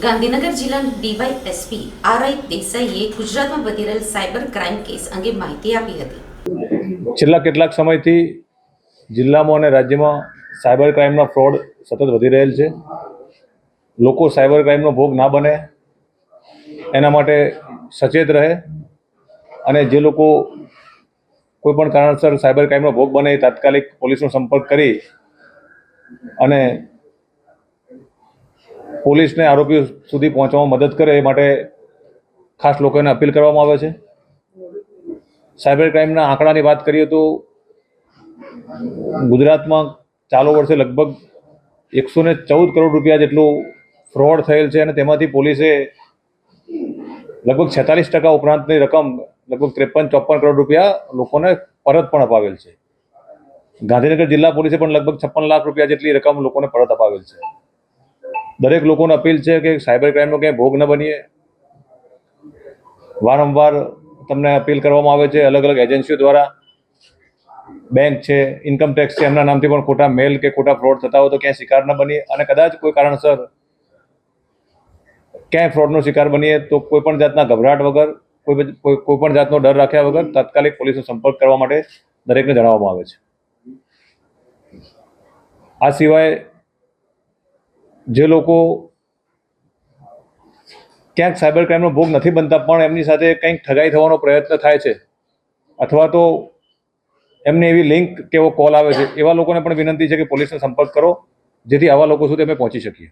ગાંધીનગર જિલ્લાના DYSP RI દેસાઈએ ગુજરાતમાં વધી રહેલ સાયબર ક્રાઇમ કેસ અંગે માહિતી આપી હતી. છેલ્લા કેટલાક સમયથી જિલ્લામાં અને રાજ્યમાં સાયબર ક્રાઇમના ફ્રોડ સતત વધી રહેલ છે. લોકો સાયબર ક્રાઇમનો ભોગ ના બને, એના માટે સચેત રહે અને જે લોકો કોઈ પણ કારણસર સાયબર ક્રાઇમનો ભોગ બને એ તાત્કાલિક પોલીસનો સંપર્ક કરી અને પોલીસને આરોપીઓ સુધી પહોંચવામાં મદદ કરે એ માટે ખાસ લોકોને અપીલ કરવામાં આવે છે. સાયબર ક્રાઇમના આંકડાની વાત કરીએ તો ગુજરાતમાં ચાલુ વર્ષે લગભગ એકસો ને ચૌદ કરોડ રૂપિયા જેટલું ફ્રોડ થયેલ છે અને તેમાંથી પોલીસે લગભગ છેતાલીસ ટકા ઉપરાંતની રકમ લગભગ ત્રેપન ચોપન કરોડ રૂપિયા લોકોને પરત પણ અપાવેલ છે. ગાંધીનગર જિલ્લા પોલીસે પણ લગભગ છપ્પન લાખ રૂપિયા જેટલી રકમ લોકોને પરત અપાવેલ છે. દરેક લોકોને અપીલ છે કે સાયબર ક્રાઇમનો ક્યાંય ભોગ ન બનીએ. વારંવાર તમને અપીલ કરવામાં આવે છે, અલગ અલગ એજન્સીઓ દ્વારા. બેંક છે, ઇન્કમ ટેક્સ છે, એમના નામથી પણ ખોટા મેલ કે ખોટા ફ્રોડ થતા હોય તો ક્યાંય શિકાર ન બનીએ. અને કદાચ કોઈ કારણસર ક્યાંય ફ્રોડનો શિકાર બનીએ તો કોઈ પણ જાતના ગભરાટ વગર, કોઈ કોઈ પણ જાતનો ડર રાખ્યા વગર તાત્કાલિક પોલીસનો સંપર્ક કરવા માટે દરેકને જણાવવામાં આવે છે. આ સિવાય જે લોકો ક્યાંક સાયબર ક્રાઇમનો ભોગ નથી બનતા, પણ એમની સાથે કંઈક ઠગાઈ થવાનો પ્રયત્ન થાય છે, અથવા તો એમને એવી લિંક કે એવો કોલ આવે છે, એવા લોકોને પણ વિનંતી છે કે પોલીસનો સંપર્ક કરો, જેથી આવા લોકો સુધી અમે પહોંચી શકીએ.